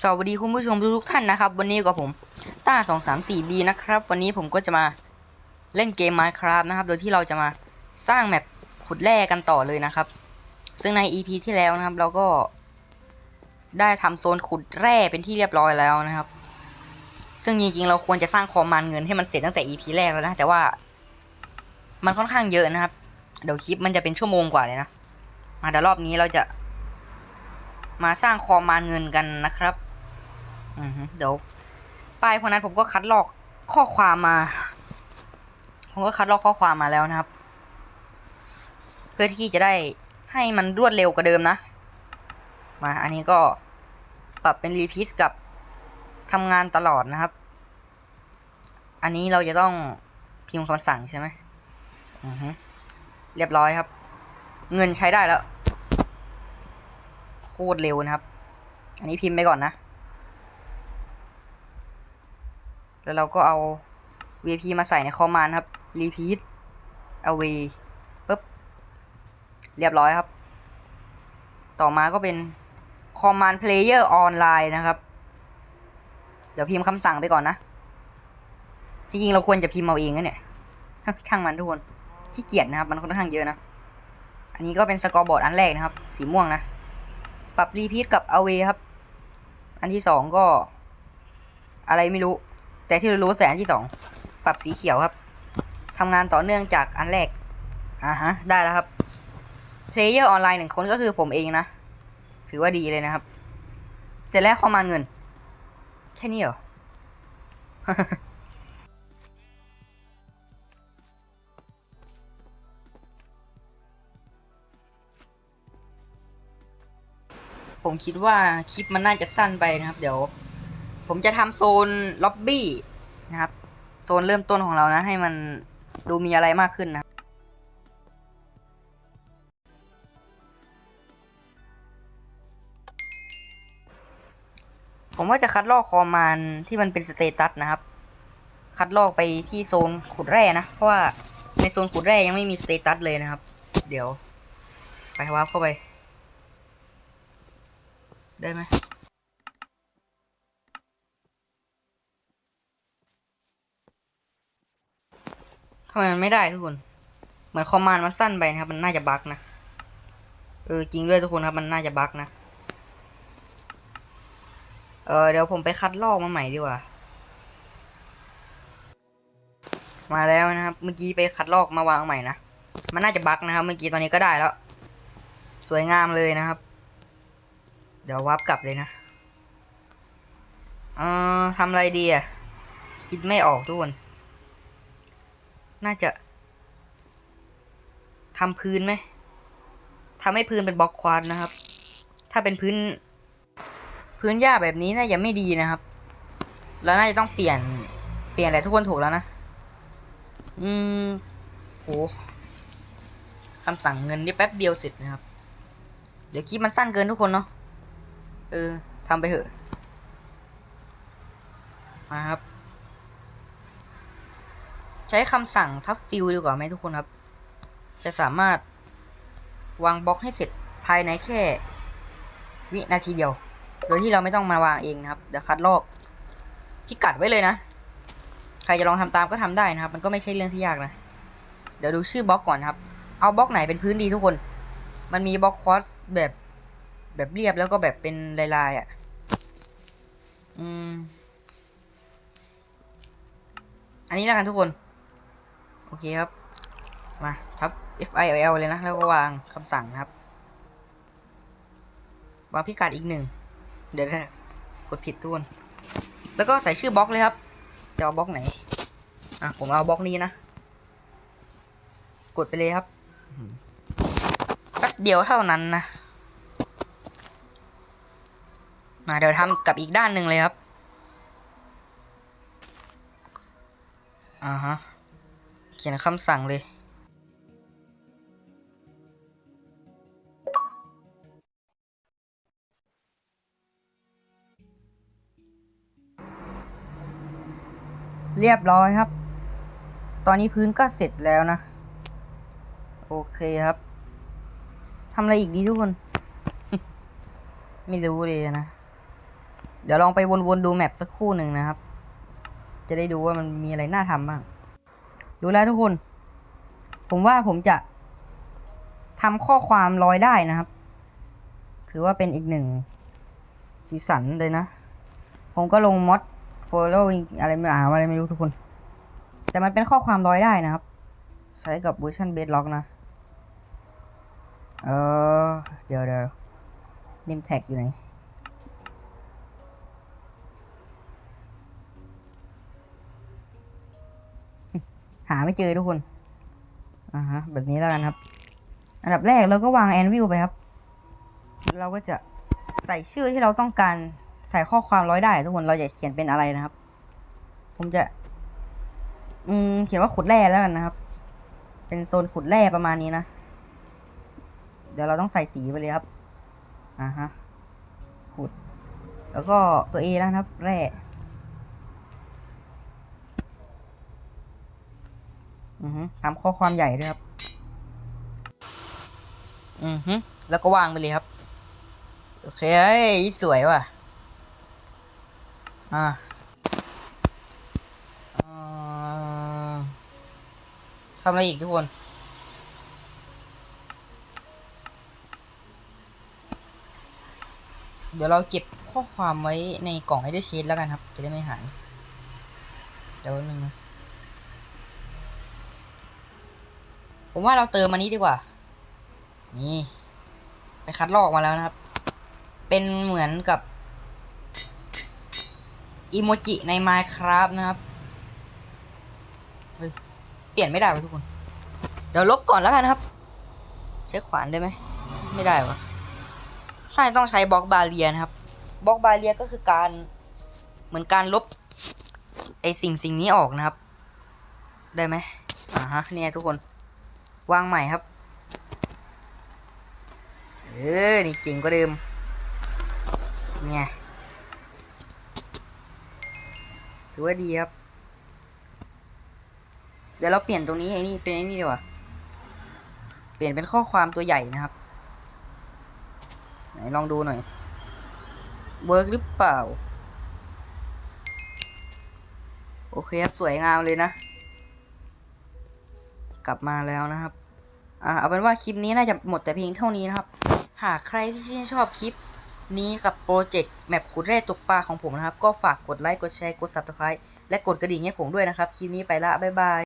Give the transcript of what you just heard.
สวัสดีคุณผู้ชมทุกท่านนะครับ วันนี้กับผมต้าสองสามสี่บีนะครับ วันนี้ผมก็จะมาเล่นเกม Minecraft นะครับ โดยที่เราจะมาสร้างแมปขุดแร่กันต่อเลยนะครับ ซึ่งใน EP ที่แล้วนะครับ เราก็ได้ทำโซนขุดแร่เป็นที่เรียบร้อยแล้วนะครับ ซึ่งจริงๆเราควรจะสร้างคอมมาน์เงินให้มันเสร็จตั้งแต่ EP แรกแล้วนะ แต่ว่า มันค่อนข้างเยอะนะครับ เดี๋ยวคลิปมันจะเป็นชั่วโมงกว่าเลยนะมาเดี๋ยวรอบนี้เราจะ มาสร้างคอมาเงินกันนะครับอือฮึเดี๋ยวป้ายพวกนั้นผมก็คัดลอกข้อความมา ผมก็คัดลอกข้อความมาแล้วนะครับ เพื่อที่จะได้ให้มันรวดเร็วกว่าเดิมนะ มา อันนี้ก็ปรับเป็นรีพิสกับทำงานตลอดนะครับ อันนี้เราจะต้องพิมพ์คำสั่งใช่ไหมอือฮึเรียบร้อยครับ เงินใช้ได้แล้ว โคตรเร็วนะครับ อันนี้พิมพ์ไปก่อนนะ แล้วเราก็เอา VP มาใส่ในคอมมานครับ repeat away ปึ๊บ เรียบร้อยครับ ต่อมาก็เป็น command player online นะครับ เดี๋ยวพิมพ์คำสั่งไปก่อนนะ จริงๆ เราควรจะพิมพ์เอาเองนะเนี่ย ช่างมันทุกคน ขี้เกียจนะครับ มันค่อนข้างเยอะนะ อันนี้ก็เป็นสกอร์บอร์ดอันแรกนะครับ สีม่วงนะ ปรับรีพีทกับ away ครับ อันที่สองก็ อะไรไม่รู้ แต่ที่รู้แต่อันที่สองปรับสีเขียวครับทำงานต่อเนื่องจากอันแรกอ่าฮะ ได้แล้วครับเพลเยอร์ออนไลน์หนึ่งคนก็คือผมเองนะ ถือว่าดีเลยนะครับ เสร็จแล้วข้อมานเงิน แค่นี้เหรอ ผมคิดว่าคลิปมันน่าจะสั้นไปนะครับ เดี๋ยว ผมจะทำโซนล็อบบี้นะครับ โซนเริ่มต้นของเรานะ ให้มันดูมีอะไรมากขึ้นนะผมว่าจะคัดลอกคอมมานที่มันเป็นสเตตัสนะครับ คัดลอกไปที่โซนขุดแร่นะ เพราะว่าในโซนขุดแร่ยังไม่มีสเตตัสเลยนะครับ เดี๋ยว ไปวาร์ปเข้าไป ได้ไหมทำไมมันไม่ได้ทุกคน เหมือนคอมมานด์มันสั้นไปนะครับ มันน่าจะบั๊กนะ เออจริงด้วยทุกคนครับ มันน่าจะบั๊กนะ เออเดี๋ยวผมไปคัดลอกมาใหม่ดีกว่า มาแล้วนะครับ เมื่อกี้ไปคัดลอกมาวางใหม่นะ มันน่าจะบั๊กนะครับ เมื่อกี้ตอนนี้ก็ได้แล้ว สวยงามเลยนะครับ เดี๋ยววับกลับเลยนะ เออทำอะไรดีอะ คิดไม่ออกทุกคน น่าจะทำพื้นไหมทำให้พื้นเป็นบล็อกควาดนะครับ ถ้าเป็นพื้น พื้นหญ้าแบบนี้น่าจะไม่ดีนะครับ แล้วน่าจะต้องเปลี่ยน เปลี่ยนอะไรทุกคนถูกแล้วนะ อืมโหคำสั่งเงินนี่แป๊บเดียวเสร็จนะครับ เดี๋ยวคลิปมันสั้นเกินทุกคนเนาะ เออทำไปเถอะ มาครับ ใช้คำสั่งทับฟิลดีกว่าไหมทุกคนครับ จะสามารถวางบล็อกให้เสร็จภายในแค่ วินาทีเดียว โดยที่เราไม่ต้องมาวางเองนะครับ เดี๋ยวคัดลอกพิกัดไว้เลยนะ ใครจะลองทำตามก็ทำได้นะครับ มันก็ไม่ใช่เรื่องที่ยากนะ เดี๋ยวดูชื่อบล็อกก่อนนครับ เอาบล็อกไหนเป็นพื้นดีทุกคน มันมีบล็อกคอสแบบ แบบเรียบแล้วก็แบบเป็นลายๆอะ อืม อันนี้แล้วกันทุกคน โอเคครับ มาทับ F I L เลยนะ แล้วก็วางคำสั่งนะครับ วางพิกัดอีกหนึ่ง เดี๋ยวนะกดผิดทุกคน แล้วก็ใส่ชื่อบล็อกเลยครับ จะเอาบล็อกไหน อะ ผมเอาบล็อกนี้นะ กดไปเลยครับแป๊บเดียวเท่านั้นนะ มาเดี๋ยวทำกับอีกด้านหนึ่งเลยครับอ่าฮะเขียนคำสั่งเลย เรียบร้อยครับ ตอนนี้พื้นก็เสร็จแล้วนะ โอเคครับทำอะไรอีกดีทุกคน ไม่รู้เลยนะ เดี๋ยวลองไปวนๆดูแมปสักครู่หนึ่งนะครับ จะได้ดูว่ามันมีอะไรน่าทำบ้าง ดูแล้วทุกคน ผมว่าผมจะทำข้อความลอยได้นะครับ ถือว่าเป็นอีกหนึ่งสีสันเลยนะ ผมก็ลงมอด following อะไรไม่อ่าอะไรไม่รู้ทุกคน แต่มันเป็นข้อความลอยได้นะครับ ใช้กับเวอร์ชันเบสล็อกนะ เออ เดี๋ยวเดี๋ยวนิมแท็กอยู่ไหนาไม่เจอทุกคนอ่าฮะแบบนี้แล้วกันครับ อันดับแรกเราก็วางแอนวิวไปครับ เราก็จะใส่ชื่อที่เราต้องการใส่ข้อความร้อยได้ทุกคนเราจะเขียนเป็นอะไรนะครับ ผมจะ อืมเขียนว่าขุดแร่แล้วกันนะครับ เป็นโซนขุดแร่ประมาณนี้นะเดี๋ยวเราต้องใส่สีไปเลยครับอ่าฮะขุด แล้วก็ตัว A แล้วนะครับ แร่ อือฮึทำข้อความใหญ่ด้วยครับ อือฮึแล้วก็วางไปเลยครับ โอเคเอ้ยสวยว่ะอ่าอ่าทำอะไรอีกทุกคน เดี๋ยวเราเก็บข้อความไว้ในกล่องไอเดอร์ชีตแล้วกันครับ จะได้ไม่หาย เดี๋ยวนึงนะ ผมว่าเราเติมอันนี้ดีกว่า นี่ ไปคัดลอกมาแล้วนะครับ เป็นเหมือนกับอีโมจิใน Minecraft นะครับเฮ้ยเปลี่ยนไม่ได้วะทุกคน เดี๋ยวลบก่อนแล้วกันนะครับ ใช้ขวานได้ไหม ไม่ได้วะใช่ต้องใช้บล็อกบาเรียนะครับ บล็อกบาเรียก็คือการเหมือนการลบไอสิ่งสิ่งนี้ออกนะครับ ได้ไหมอ่าฮะเนี่ยทุกคน วางใหม่ครับ เออ นี่เจ๋งกว่าเดิม เนี่ยถือว่าดีครับ เดี๋ยวเราเปลี่ยนตรงนี้ไอ้นี่เป็นไอ้นี่ดีกว่า เปลี่ยนเป็นข้อความตัวใหญ่นะครับ ไหนลองดูหน่อย เวิร์กหรือเปล่า โอเคครับ สวยงามเลยนะ กลับมาแล้วนะครับอ่าเอาเป็นว่าคลิปนี้น่าจะหมดแต่เพียงเท่านี้นะครับ หากใครที่ชื่นชอบคลิปนี้กับโปรเจกต์แมปขุดแร่ตกปลาของผมนะครับ ก็ฝากกดไลค์กดแชร์กด subscribe และกดกระดิ่งให้ผมด้วยนะครับ คลิปนี้ไปละ บ๊ายบาย